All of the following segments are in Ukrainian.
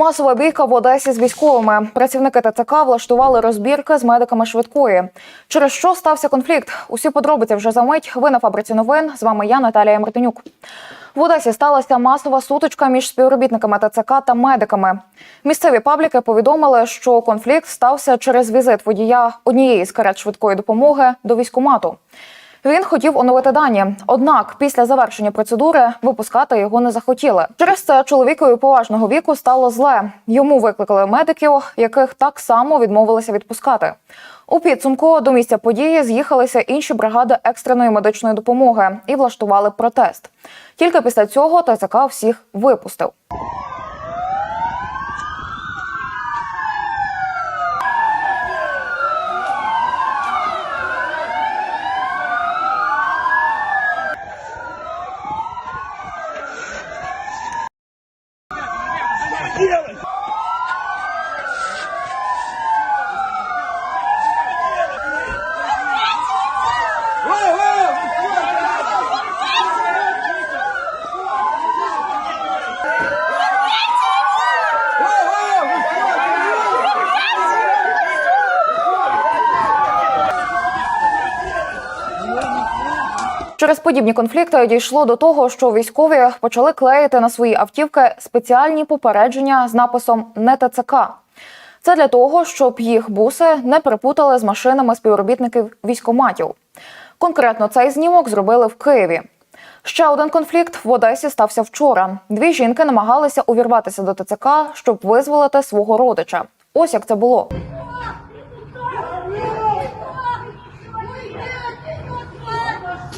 Масова бійка в Одесі з військовими. Працівники ТЦК влаштували розбірки з медиками швидкої. Через що стався конфлікт? Усі подробиці вже за мить. Ви на фабриці новин. З вами я, Наталія Мартинюк. В Одесі сталася масова сутичка між співробітниками ТЦК та медиками. Місцеві пабліки повідомили, що конфлікт стався через візит водія однієї з карет швидкої допомоги до військкомату. Він хотів оновити дані, однак після завершення процедури випускати його не захотіли. Через це чоловікові поважного віку стало зле. Йому викликали медиків, яких так само відмовилися відпускати. У підсумку до місця події з'їхалися інші бригади екстреної медичної допомоги і влаштували протест. Тільки після цього ТЦК всіх випустив. Через подібні конфлікти дійшло до того, що військові почали клеїти на свої автівки спеціальні попередження з написом «Не ТЦК». Це для того, щоб їх буси не перепутали з машинами співробітників військоматів. Конкретно цей знімок зробили в Києві. Ще один конфлікт в Одесі стався вчора. Дві жінки намагалися увірватися до ТЦК, щоб визволити свого родича. Ось як це було.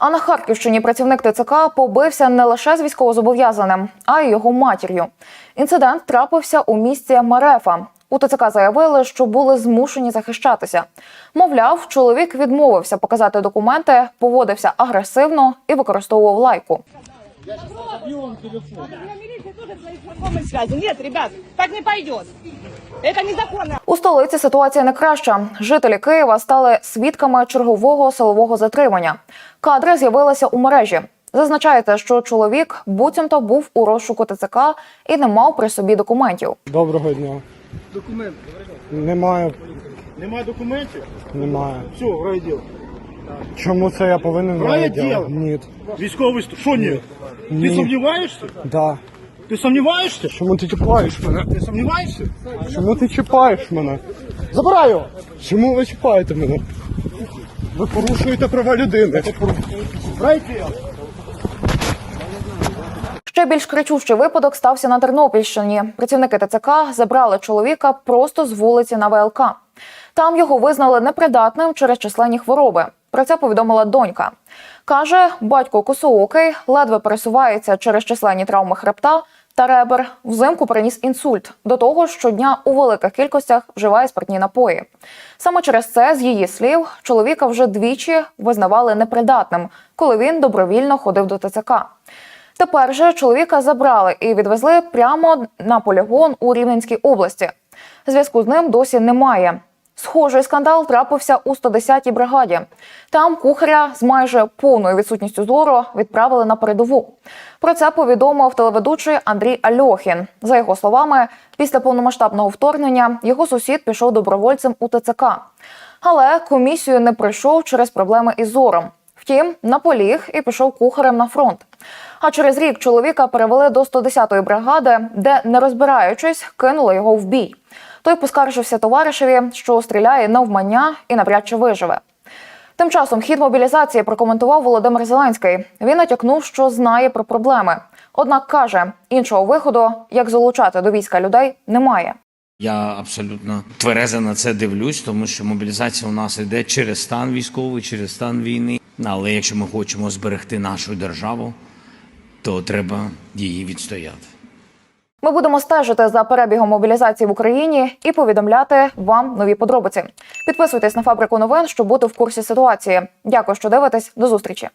А на Харківщині працівник ТЦК побився не лише з військовозобов'язаним, а й його матір'ю. Інцидент трапився у місті Марефа. У ТЦК заявили, що були змушені захищатися. Мовляв, чоловік відмовився показати документи, поводився агресивно і використовував лайку. Я милиция тоже свои знакомые связи. Нет, ребят, так не пойдет. Это незаконно. У столиці ситуація не краща. Жителі Києва стали свідками чергового силового затримання. Кадри з'явилися у мережі. Зазначається, що чоловік буцімто був у розшуку ТЦК і не мав при собі документів. Доброго дня. Документи. Немає, Немає документів? немає. Все, в райділ. Чому це я повинен Райділ. Ні. Військовий ст- Що ні? Ти Ні. сумніваєшся? Да. Ти сумніваєшся? Чому ти чіпаєш мене? Ти сумніваєшся? Чому ти чіпаєш мене? Забирай його! Чому ви чіпаєте мене? Ви порушуєте права людини. В райділ. Ще більш кричущий випадок стався на Тернопільщині. Працівники ТЦК забрали чоловіка просто з вулиці на ВЛК. Там його визнали непридатним через численні хвороби. Про це повідомила донька. Каже, батько косоокий ледве пересувається через численні травми хребта та ребер. Взимку приніс інсульт. До того щодня у великих кількостях вживає спиртні напої. Саме через це, з її слів, чоловіка вже двічі визнавали непридатним, коли він добровільно ходив до ТЦК. Тепер же чоловіка забрали і відвезли прямо на полігон у Рівненській області. Зв'язку з ним досі немає. Схожий скандал трапився у 110-й бригаді. Там кухаря з майже повною відсутністю зору відправили на передову. Про це повідомив телеведучий Андрій Альохін. За його словами, після повномасштабного вторгнення його сусід пішов добровольцем у ТЦК. Але комісію не пройшов через проблеми із зором. Втім, наполіг і пішов кухарем на фронт. А через рік чоловіка перевели до 110-ї бригади, де, не розбираючись, кинули його в бій. Той поскаржився товаришеві, що стріляє навмання і навряд чи виживе. Тим часом хід мобілізації прокоментував Володимир Зеленський. Він натякнув, що знає про проблеми. Однак каже, іншого виходу, як залучати до війська людей, немає. Я абсолютно тверезо на це дивлюсь, тому що мобілізація у нас йде через стан військовий, через стан війни. Але якщо ми хочемо зберегти нашу державу, то треба її відстояти. Ми будемо стежити за перебігом мобілізації в Україні і повідомляти вам нові подробиці. Підписуйтесь на фабрику новин, щоб бути в курсі ситуації. Дякую, що дивитесь. До зустрічі.